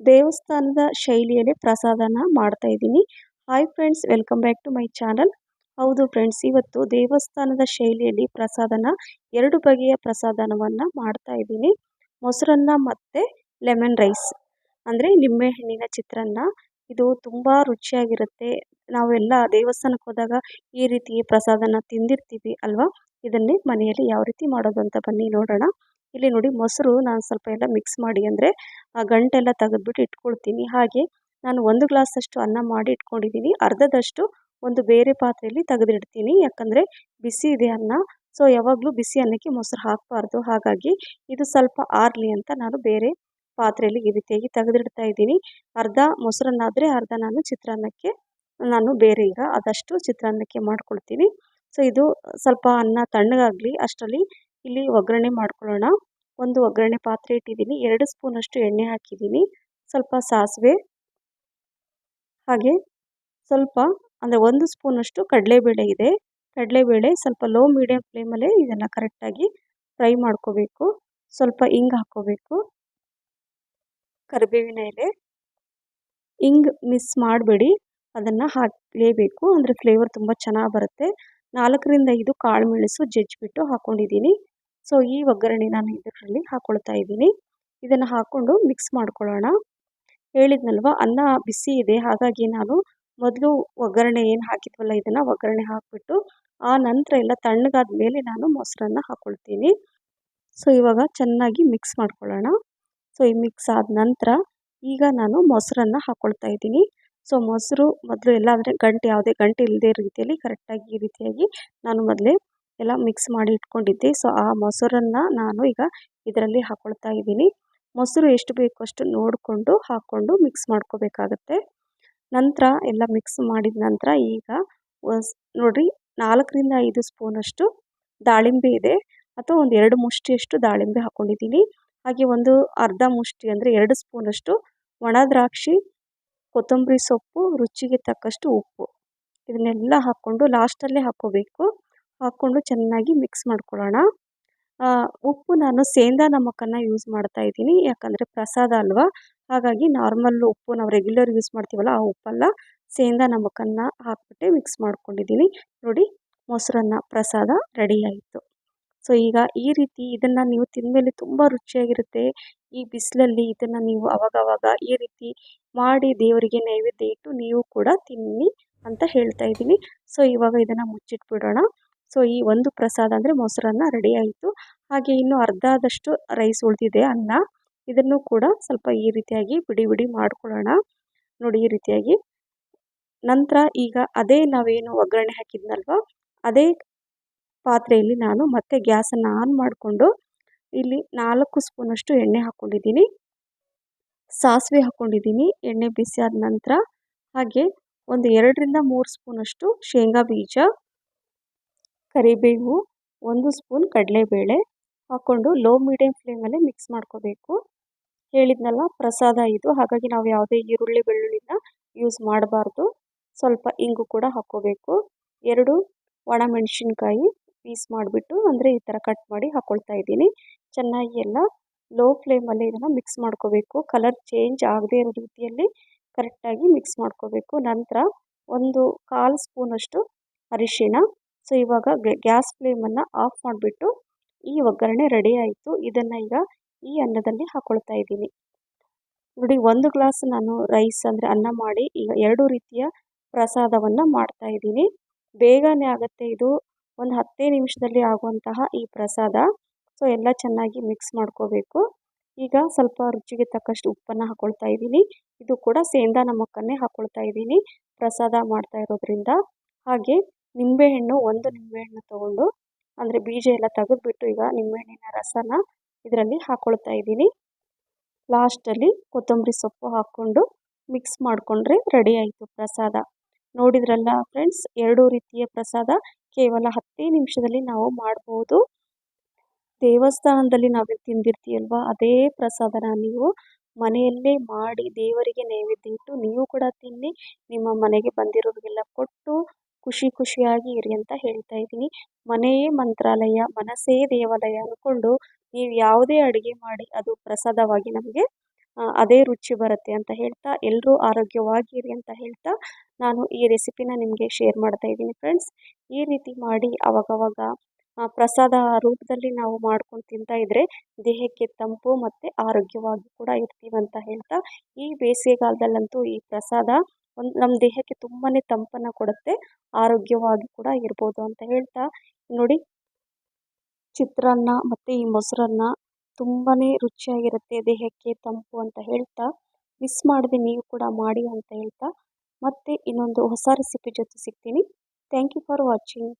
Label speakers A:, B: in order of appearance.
A: ದೇವಸ್ಥಾನದ ಶೈಲಿಯಲ್ಲಿ ಪ್ರಸಾದನ ಮಾಡ್ತಾ ಇದ್ದೀನಿ. Hi friends welcome back to my channel ಹೌದು ಫ್ರೆಂಡ್ಸ್ ಇವತ್ತು ದೇವಸ್ಥಾನದ ಶೈಲಿಯಲ್ಲಿ ಪ್ರಸಾದನ, ಎರಡು ಬಗೆಯ ಪ್ರಸಾದನವನ್ನು ಮಾಡ್ತಾ ಇದ್ದೀನಿ. ಮೊಸರನ್ನ ಮತ್ತು ಲೆಮನ್ ರೈಸ್ ಅಂದರೆ ನಿಂಬೆಹಣ್ಣಿನ ಚಿತ್ರಾನ್ನ. ಇದು ತುಂಬ ರುಚಿಯಾಗಿರುತ್ತೆ. ನಾವೆಲ್ಲ ದೇವಸ್ಥಾನಕ್ಕೆ ಹೋದಾಗ ಈ ರೀತಿ ಪ್ರಸಾದನ ತಿಂದಿರ್ತೀವಿ ಅಲ್ವಾ? ಇದನ್ನೇ ಮನೆಯಲ್ಲಿ ಯಾವ ರೀತಿ ಮಾಡೋದು ಅಂತ ಬನ್ನಿ ನೋಡೋಣ. ಇಲ್ಲಿ ನೋಡಿ ಮೊಸರು ನಾನು ಸ್ವಲ್ಪ ಎಲ್ಲ ಮಿಕ್ಸ್ ಮಾಡಿ ಅಂದರೆ ಆ ಗಂಟೆಲ್ಲ ತೆಗೆದ್ಬಿಟ್ಟು ಇಟ್ಕೊಳ್ತೀನಿ. ಹಾಗೆ ನಾನು ಒಂದು ಗ್ಲಾಸಷ್ಟು ಅನ್ನ ಮಾಡಿ ಇಟ್ಕೊಂಡಿದ್ದೀನಿ ಅರ್ಧದಷ್ಟು ಒಂದು ಬೇರೆ ಪಾತ್ರೆಯಲ್ಲಿ ತೆಗೆದಿಡ್ತೀನಿ. ಯಾಕಂದರೆ ಬಿಸಿ ಇದೆ ಅನ್ನ. ಸೊ ಯಾವಾಗಲೂ ಬಿಸಿ ಅನ್ನಕ್ಕೆ ಮೊಸರು ಹಾಕಬಾರ್ದು. ಹಾಗಾಗಿ ಇದು ಸ್ವಲ್ಪ ಆರಲಿ ಅಂತ ನಾನು ಬೇರೆ ಪಾತ್ರೆಯಲ್ಲಿ ಈ ರೀತಿಯಾಗಿ ತೆಗೆದಿಡ್ತಾ ಇದ್ದೀನಿ. ಅರ್ಧ ಮೊಸರನ್ನಾದರೆ ಅರ್ಧ ನಾನು ಚಿತ್ರಾನ್ನಕ್ಕೆ, ನಾನು ಬೇರೆ ಈಗ ಅದಷ್ಟು ಚಿತ್ರಾನ್ನಕ್ಕೆ ಮಾಡ್ಕೊಳ್ತೀನಿ. ಸೊ ಇದು ಸ್ವಲ್ಪ ಅನ್ನ ತಣ್ಣಗಾಗಲಿ, ಅಷ್ಟರಲ್ಲಿ ಇಲ್ಲಿ ಒಗ್ಗರಣೆ ಮಾಡ್ಕೊಳ್ಳೋಣ. ಒಂದು ಒಗ್ಗರಣೆ ಪಾತ್ರೆ ಇಟ್ಟಿದ್ದೀನಿ. ಎರಡು ಸ್ಪೂನಷ್ಟು ಎಣ್ಣೆ ಹಾಕಿದ್ದೀನಿ. ಸ್ವಲ್ಪ ಸಾಸಿವೆ. ಹಾಗೆ ಸ್ವಲ್ಪ, ಅಂದರೆ ಒಂದು ಸ್ಪೂನಷ್ಟು ಕಡಲೆಬೇಳೆ ಇದೆ. ಕಡಲೆಬೇಳೆ ಸ್ವಲ್ಪ ಲೋ ಮೀಡಿಯಮ್ ಫ್ಲೇಮಲ್ಲೇ ಇದನ್ನು ಕರೆಕ್ಟಾಗಿ ಫ್ರೈ ಮಾಡ್ಕೋಬೇಕು. ಸ್ವಲ್ಪ ಹಿಂಗ್ ಹಾಕ್ಕೋಬೇಕು ಕರಿಬೇವಿನ ಎಲೆ. ಹಿಂಗ್ ಮಿಸ್ ಮಾಡಬೇಡಿ. ಅದನ್ನು ಹಾಕಲೇಬೇಕು. ಅಂದರೆ ಫ್ಲೇವರ್ ತುಂಬ ಚೆನ್ನಾಗಿ ಬರುತ್ತೆ. ನಾಲ್ಕರಿಂದ ಐದು ಕಾಳು ಮೆಣಸು ಜಜ್ಜಿಬಿಟ್ಟು ಹಾಕ್ಕೊಂಡಿದ್ದೀನಿ ಸೊ ಈ ಒಗ್ಗರಣೆ ನಾನು ಇದರಲ್ಲಿ ಹಾಕ್ಕೊಳ್ತಾ ಇದ್ದೀನಿ. ಇದನ್ನು ಹಾಕ್ಕೊಂಡು ಮಿಕ್ಸ್ ಮಾಡ್ಕೊಳ್ಳೋಣ. ಹೇಳಿದ್ನಲ್ವ, ಅನ್ನ ಬಿಸಿ ಇದೆ. ಹಾಗಾಗಿ ನಾನು ಮೊದಲು ಒಗ್ಗರಣೆ ಏನು ಹಾಕಿದ್ವಲ್ಲ, ಇದನ್ನು ಒಗ್ಗರಣೆ ಹಾಕಿಬಿಟ್ಟು, ಆ ನಂತರ ಎಲ್ಲ ತಣ್ಣಗಾದ ಮೇಲೆ ನಾನು ಮೊಸರನ್ನ ಹಾಕ್ಕೊಳ್ತೀನಿ ಸೊ ಇವಾಗ ಚೆನ್ನಾಗಿ ಮಿಕ್ಸ್ ಮಾಡ್ಕೊಳ್ಳೋಣ. ಸೊ ಈ ಮಿಕ್ಸ್ ಆದ ನಂತರ ಈಗ ನಾನು ಮೊಸರನ್ನ ಹಾಕ್ಕೊಳ್ತಾ ಇದ್ದೀನಿ. ಸೊ ಮೊಸರು ಮೊದಲು ಎಲ್ಲ ಅಂದರೆ ಗಂಟೆ, ಯಾವುದೇ ಗಂಟೆ ಇಲ್ಲದೆ ರೀತಿಯಲ್ಲಿ ಕರೆಕ್ಟಾಗಿ ಈ ರೀತಿಯಾಗಿ ನಾನು ಮೊದಲೇ ಎಲ್ಲ ಮಿಕ್ಸ್ ಮಾಡಿ ಇಟ್ಕೊಂಡಿದ್ದೆ. ಸೊ ಆ ಮೊಸರನ್ನು ನಾನು ಈಗ ಇದರಲ್ಲಿ ಹಾಕ್ಕೊಳ್ತಾ ಇದ್ದೀನಿ. ಮೊಸರು ಎಷ್ಟು ಬೇಕು ಅಷ್ಟು ನೋಡಿಕೊಂಡು ಹಾಕ್ಕೊಂಡು ಮಿಕ್ಸ್ ಮಾಡ್ಕೋಬೇಕಾಗತ್ತೆ. ನಂತರ ಎಲ್ಲ ಮಿಕ್ಸ್ ಮಾಡಿದ ನಂತರ ಈಗ ನೋಡಿರಿ ನಾಲ್ಕರಿಂದ ಐದು ಸ್ಪೂನಷ್ಟು ದಾಳಿಂಬೆ ಇದೆ. ಅಥವಾ ಒಂದು ಎರಡು ಮುಷ್ಟಿಯಷ್ಟು ದಾಳಿಂಬೆ ಹಾಕ್ಕೊಂಡಿದ್ದೀನಿ ಹಾಗೆ ಒಂದು ಅರ್ಧ ಮುಷ್ಟಿ ಅಂದರೆ ಎರಡು ಸ್ಪೂನಷ್ಟು ಒಣ ದ್ರಾಕ್ಷಿ, ಕೊತ್ತಂಬರಿ ಸೊಪ್ಪು, ರುಚಿಗೆ ತಕ್ಕಷ್ಟು ಉಪ್ಪು. ಇದನ್ನೆಲ್ಲ ಹಾಕ್ಕೊಂಡು ಲಾಸ್ಟಲ್ಲೇ ಹಾಕ್ಕೋಬೇಕು. ಹಾಕ್ಕೊಂಡು ಚೆನ್ನಾಗಿ ಮಿಕ್ಸ್ ಮಾಡ್ಕೊಳ್ಳೋಣ. ಉಪ್ಪು ನಾನು ಸೇಂದಾ ನಮಕನ್ನು ಯೂಸ್ ಮಾಡ್ತಾ ಇದ್ದೀನಿ. ಯಾಕಂದರೆ ಪ್ರಸಾದ ಅಲ್ವಾ? ಹಾಗಾಗಿ ನಾರ್ಮಲ್ ಉಪ್ಪು ನಾವು ರೆಗ್ಯುಲರ್ ಯೂಸ್ ಮಾಡ್ತೀವಲ್ಲ, ಆ ಉಪ್ಪಲ್ಲ ಸೇಂದಾ ನಮಕನ್ನು ಹಾಕ್ಬಿಟ್ಟು ಮಿಕ್ಸ್ ಮಾಡ್ಕೊಂಡಿದ್ದೀನಿ. ನೋಡಿ, ಮೊಸರನ್ನ, ಪ್ರಸಾದ ರೆಡಿ ಆಯಿತು. ಸೊ ಈಗ ಈ ರೀತಿ ಇದನ್ನು ನೀವು ತಿಂದಮೇಲೆ ತುಂಬ ರುಚಿಯಾಗಿರುತ್ತೆ. ಈ ಬಿಸಿಲಲ್ಲಿ ಇದನ್ನು ನೀವು ಅವಾಗವಾಗ ಈ ರೀತಿ ಮಾಡಿ ದೇವರಿಗೆ ನೈವೇದ್ಯ ಇಟ್ಟು ನೀವು ಕೂಡ ತಿನ್ನಿ ಅಂತ ಹೇಳ್ತಾ ಇದ್ದೀನಿ. ಸೊ ಇವಾಗ ಇದನ್ನು ಮುಚ್ಚಿಟ್ಬಿಡೋಣ. ಸೊ, ಈ ಒಂದು ಪ್ರಸಾದ ಅಂದರೆ ಮೊಸರನ್ನ ರೆಡಿ ಆಯಿತು. ಹಾಗೆ ಇನ್ನು ಅರ್ಧದಷ್ಟು ರೈಸ್ ಉಳಿದಿದೆ ಅನ್ನ. ಇದನ್ನು ಕೂಡ ಸ್ವಲ್ಪ ಈ ರೀತಿಯಾಗಿ ಬಿಡಿ ಬಿಡಿ ಮಾಡ್ಕೊಳ್ಳೋಣ. ನೋಡಿ, ಈ ರೀತಿಯಾಗಿ. ನಂತರ ಈಗ ಅದೇ ನಾವೇನು ಒಗ್ಗರಣೆ ಹಾಕಿದ್ನಲ್ವ? ಅದೇ ಪಾತ್ರೆಯಲ್ಲಿ ನಾನು ಮತ್ತೆ ಗ್ಯಾಸನ್ನು ಆನ್ ಮಾಡಿಕೊಂಡು ಇಲ್ಲಿ ನಾಲ್ಕು ಸ್ಪೂನಷ್ಟು ಎಣ್ಣೆ ಹಾಕ್ಕೊಂಡಿದ್ದೀನಿ. ಸಾಸಿವೆ ಹಾಕ್ಕೊಂಡಿದ್ದೀನಿ. ಎಣ್ಣೆ ಬಿಸಿ ಆದ ನಂತರ ಹಾಗೆ ಒಂದು ಎರಡರಿಂದ ಮೂರು ಸ್ಪೂನಷ್ಟು ಶೇಂಗಾ ಬೀಜ. ಕರಿಬೇವು, ಒಂದು ಸ್ಪೂನ್ ಕಡಲೆಬೇಳೆ ಹಾಕ್ಕೊಂಡು ಲೋ ಮೀಡಿಯಮ್ ಫ್ಲೇಮಲ್ಲೇ ಮಿಕ್ಸ್ ಮಾಡ್ಕೋಬೇಕು. ಹೇಳಿದ್ನಲ್ಲ ಪ್ರಸಾದ ಇದು, ಹಾಗಾಗಿ ನಾವು ಯಾವುದೇ ಈರುಳ್ಳಿ, ಬೆಳ್ಳುಳ್ಳಿನ ಯೂಸ್ ಮಾಡಬಾರ್ದು. ಸ್ವಲ್ಪ ಇಂಗು ಕೂಡ ಹಾಕ್ಕೋಬೇಕು. ಎರಡು ಒಣಮೆಣಸಿನ್ಕಾಯಿ ಪೀಸ್ ಮಾಡಿಬಿಟ್ಟು, ಅಂದರೆ ಈ ಥರ ಕಟ್ ಮಾಡಿ ಹಾಕ್ಕೊಳ್ತಾ ಇದ್ದೀನಿ. ಚೆನ್ನಾಗಿ ಎಲ್ಲ ಲೋ ಫ್ಲೇಮಲ್ಲಿ ಇದನ್ನು ಮಿಕ್ಸ್ ಮಾಡ್ಕೋಬೇಕು. ಕಲರ್ ಚೇಂಜ್ ಆಗದೇ ಇರೋ ರೀತಿಯಲ್ಲಿ ಕರೆಕ್ಟಾಗಿ ಮಿಕ್ಸ್ ಮಾಡ್ಕೋಬೇಕು. ನಂತರ ಒಂದು ಕಾಲು ಸ್ಪೂನಷ್ಟು ಅರಿಶಿಣ. ಸೊ ಇವಾಗ ಗ್ಯಾಸ್ ಫ್ಲೇಮನ್ನು ಆಫ್ ಮಾಡಿಬಿಟ್ಟು ಈ ಒಗ್ಗರಣೆ ರೆಡಿ ಆಯಿತು. ಇದನ್ನು ಈಗ ಈ ಅನ್ನದಲ್ಲಿ ಹಾಕ್ಕೊಳ್ತಾ ಇದ್ದೀನಿ. ನೋಡಿ, ಒಂದು ಗ್ಲಾಸ್ ನಾನು ರೈಸ್ ಅಂದರೆ ಅನ್ನ ಮಾಡಿ ಈಗ ಎರಡು ರೀತಿಯ ಪ್ರಸಾದವನ್ನು ಮಾಡ್ತಾ ಇದ್ದೀನಿ. ಬೇಗನೆ ಆಗುತ್ತೆ ಇದು. ಒಂದು ಹತ್ತೇ ನಿಮಿಷದಲ್ಲಿ ಆಗುವಂತಹ ಈ ಪ್ರಸಾದ. ಸೊ ಎಲ್ಲ ಚೆನ್ನಾಗಿ ಮಿಕ್ಸ್ ಮಾಡ್ಕೋಬೇಕು. ಈಗ ಸ್ವಲ್ಪ ರುಚಿಗೆ ತಕ್ಕಷ್ಟು ಉಪ್ಪನ್ನು ಹಾಕ್ಕೊಳ್ತಾ ಇದ್ದೀನಿ. ಇದು ಕೂಡ ಸೇಂದಾ ನಮಕ್ಕನ್ನೇ ಹಾಕ್ಕೊಳ್ತಾ ಇದ್ದೀನಿ ಪ್ರಸಾದ ಮಾಡ್ತಾ ಇರೋದ್ರಿಂದ. ಹಾಗೆ ನಿಂಬೆಹಣ್ಣು, ಒಂದು ನಿಂಬೆಹಣ್ಣು ತೊಗೊಂಡು, ಅಂದರೆ ಬೀಜ ಎಲ್ಲ ತೆಗೆದ್ಬಿಟ್ಟು ಈಗ ನಿಂಬೆಹಣ್ಣಿನ ರಸನ ಇದರಲ್ಲಿ ಹಾಕ್ಕೊಳ್ತಾ ಇದ್ದೀನಿ. ಲಾಸ್ಟಲ್ಲಿ ಕೊತ್ತಂಬರಿ ಸೊಪ್ಪು ಹಾಕ್ಕೊಂಡು ಮಿಕ್ಸ್ ಮಾಡಿಕೊಂಡ್ರೆ ರೆಡಿ ಆಯಿತು ಪ್ರಸಾದ. ನೋಡಿದ್ರಲ್ಲ ಫ್ರೆಂಡ್ಸ್ ಎರಡು ರೀತಿಯ ಪ್ರಸಾದ. ಕೇವಲ ಹತ್ತೇ ನಿಮಿಷದಲ್ಲಿ ನಾವು ಮಾಡ್ಬೋದು. ದೇವಸ್ಥಾನದಲ್ಲಿ ನಾವು ತಿಂದಿರ್ತೀಯಲ್ವ, ಅದೇ ಪ್ರಸಾದನ ನೀವು ಮನೆಯಲ್ಲೇ ಮಾಡಿ ದೇವರಿಗೆ ನೈವೇದ್ಯ ಇಟ್ಟು ನೀವು ಕೂಡ ತಿನ್ನಿ. ನಿಮ್ಮ ಮನೆಗೆ ಬಂದಿರೋರಿಗೆಲ್ಲ ಕೊಟ್ಟು ಖುಷಿ ಖುಷಿಯಾಗಿ ಇರಿ ಅಂತ ಹೇಳ್ತಾ ಇದ್ದೀನಿ. ಮನೆಯೇ ಮಂತ್ರಾಲಯ, ಮನಸ್ಸೇ ದೇವಾಲಯ ಅಂದ್ಕೊಂಡು ನೀವು ಯಾವುದೇ ಅಡುಗೆ ಮಾಡಿ ಅದು ಪ್ರಸಾದವಾಗಿ ನಮಗೆ ಅದೇ ರುಚಿ ಬರುತ್ತೆ ಅಂತ ಹೇಳ್ತಾ ಎಲ್ಲರೂ ಆರೋಗ್ಯವಾಗಿರಿ ಅಂತ ಹೇಳ್ತಾ ನಾನು ಈ ರೆಸಿಪಿನ ನಿಮಗೆ ಶೇರ್ ಮಾಡ್ತಾ ಇದ್ದೀನಿ ಫ್ರೆಂಡ್ಸ್ ಈ ರೀತಿ ಮಾಡಿ ಅವಾಗವಾಗ ಪ್ರಸಾದ ರೂಪದಲ್ಲಿ ನಾವು ಮಾಡ್ಕೊಂಡು ತಿಂತಾ ಇದ್ರೆ ದೇಹಕ್ಕೆ ತಂಪು ಮತ್ತು ಆರೋಗ್ಯವಾಗಿ ಕೂಡ ಇರ್ತೀವಂತ ಹೇಳ್ತಾ, ಈ ಬೇಸಿಗೆಗಾಲದಲ್ಲಂತೂ ಈ ಪ್ರಸಾದ ಒಂದು ನಮ್ಮ ದೇಹಕ್ಕೆ ತುಂಬಾ ತಂಪನ್ನು ಕೊಡುತ್ತೆ, ಆರೋಗ್ಯವಾಗಿ ಕೂಡ ಇರ್ಬೋದು ಅಂತ ಹೇಳ್ತಾ, ನೋಡಿ. ಚಿತ್ರಾನ್ನ ಮತ್ತು ಈ ಮೊಸರನ್ನ ತುಂಬಾ ರುಚಿಯಾಗಿರುತ್ತೆ ದೇಹಕ್ಕೆ ತಂಪು ಅಂತ ಹೇಳ್ತಾ ಮಿಸ್ ಮಾಡದೆ ನೀವು ಕೂಡ ಮಾಡಿ ಅಂತ ಹೇಳ್ತಾ, ಮತ್ತೆ ಇನ್ನೊಂದು ಹೊಸ ರೆಸಿಪಿ ಜೊತೆ ಸಿಗ್ತೀನಿ. Thank you for watching